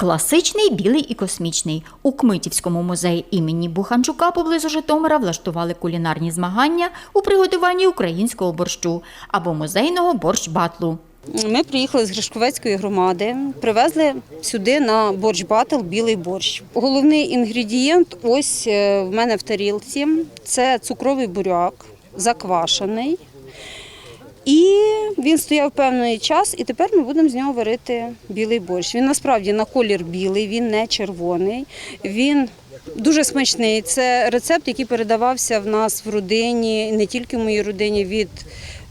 Класичний, білий і космічний. У Кмитівському музеї імені Буханчука поблизу Житомира влаштували кулінарні змагання у приготуванні українського борщу або музейного борщ-батлу. Ми приїхали з Гришковецької громади, привезли сюди на борщ батл білий борщ. Головний інгредієнт ось е, в мене в тарілці це цукровий буряк, заквашений. І він стояв певний час, і тепер ми будемо з нього варити білий борщ. Він насправді на колір білий, він не червоний. Він дуже смачний. Це рецепт, який передавався в нас в родині, не тільки в моїй родині, від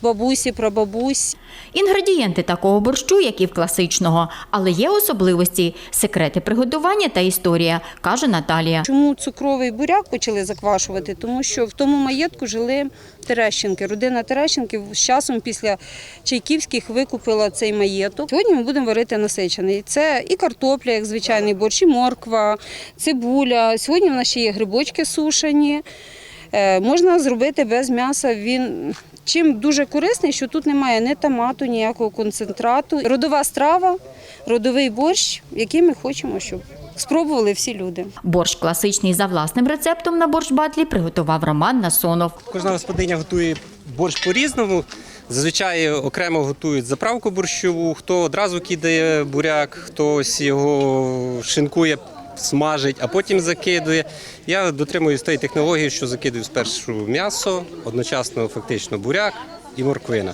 бабусі, прабабусь. Інгредієнти такого борщу, як і в класичного, але є особливості, секрети приготування та історія, каже Наталія. Чому цукровий буряк почали заквашувати? Тому що в тому маєтку жили Терещенки. Родина Терещенків з часом після Чайківських викупила цей маєток. Сьогодні ми будемо варити насичений. Це і картопля, як звичайний борщ, і морква, цибуля. Сьогодні в нас ще є грибочки сушені. Е, Можна зробити без м'яса. Він чим дуже корисний, що тут немає ні томату, ніякого концентрату. Родова страва, родовий борщ, який ми хочемо, щоб спробували всі люди. Борщ класичний за власним рецептом на борщ-батлі приготував Роман Насонов. Кожна господиня готує борщ по-різному. Зазвичай окремо готують заправку борщову, хто одразу кидає буряк, хтось його шинкує, смажить, а потім закидує. Я дотримуюсь тієї технології, що закидую спершу м'ясо, одночасно фактично буряк і морквина.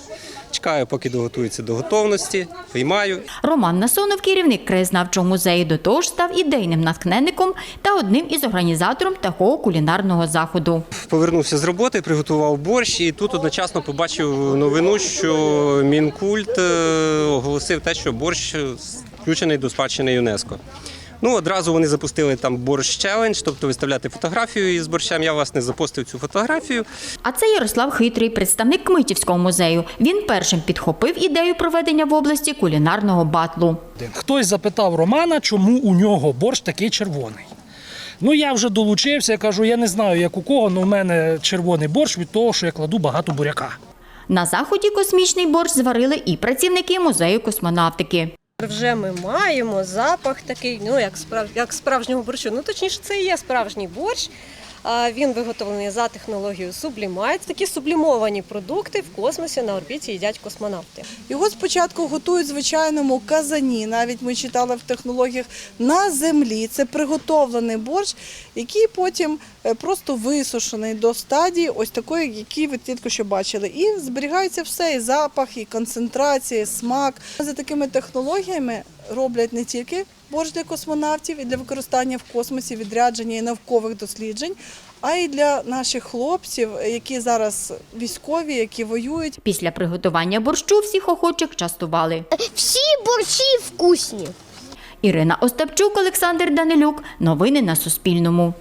Чекаю, поки доготується до готовності, виймаю Роман Насонов, керівник краєзнавчого музею, до того ж став ідейним натхненником та одним із організатором такого кулінарного заходу. Повернувся з роботи, приготував борщ, і тут одночасно побачив новину, що Мінкульт е, оголосив те, що борщ включений до спадщини ЮНЕСКО. Ну, одразу вони запустили там борщ челендж, тобто виставляти фотографію із борщем. Я власне запостив цю фотографію. А це Ярослав Хитрий, представник Кмитівського музею. Він першим підхопив ідею проведення в області кулінарного батлу. Хтось запитав Романа, чому у нього борщ такий червоний. Ну, я вже долучився, я кажу, я не знаю, як у кого, але у мене червоний борщ від того, що я кладу багато буряка. На заході космічний борщ зварили і працівники музею космонавтики. Вже ми маємо запах такий, ну як справ як справжнього борщу. Ну точніше, це і є справжній борщ. Він виготовлений за технологією сублімайт. Такі сублімовані продукти в космосі на орбіті їдять космонавти. Його спочатку готують звичайному казані. Навіть ми читали в технологіях на землі. Це приготовлений борщ, який потім е, просто висушений до стадії, ось такої, який ви тільки що бачили. І зберігається все, і запах, і концентрація, і смак. За такими технологіями роблять не тільки борщ для космонавтів і для використання в космосі, відрядження і наукових досліджень, а й для наших хлопців, які зараз військові, які воюють. Після приготування борщу всіх охочих частували. Всі борщі вкусні. Ірина Остапчук, Олександр Данилюк. Новини на Суспільному.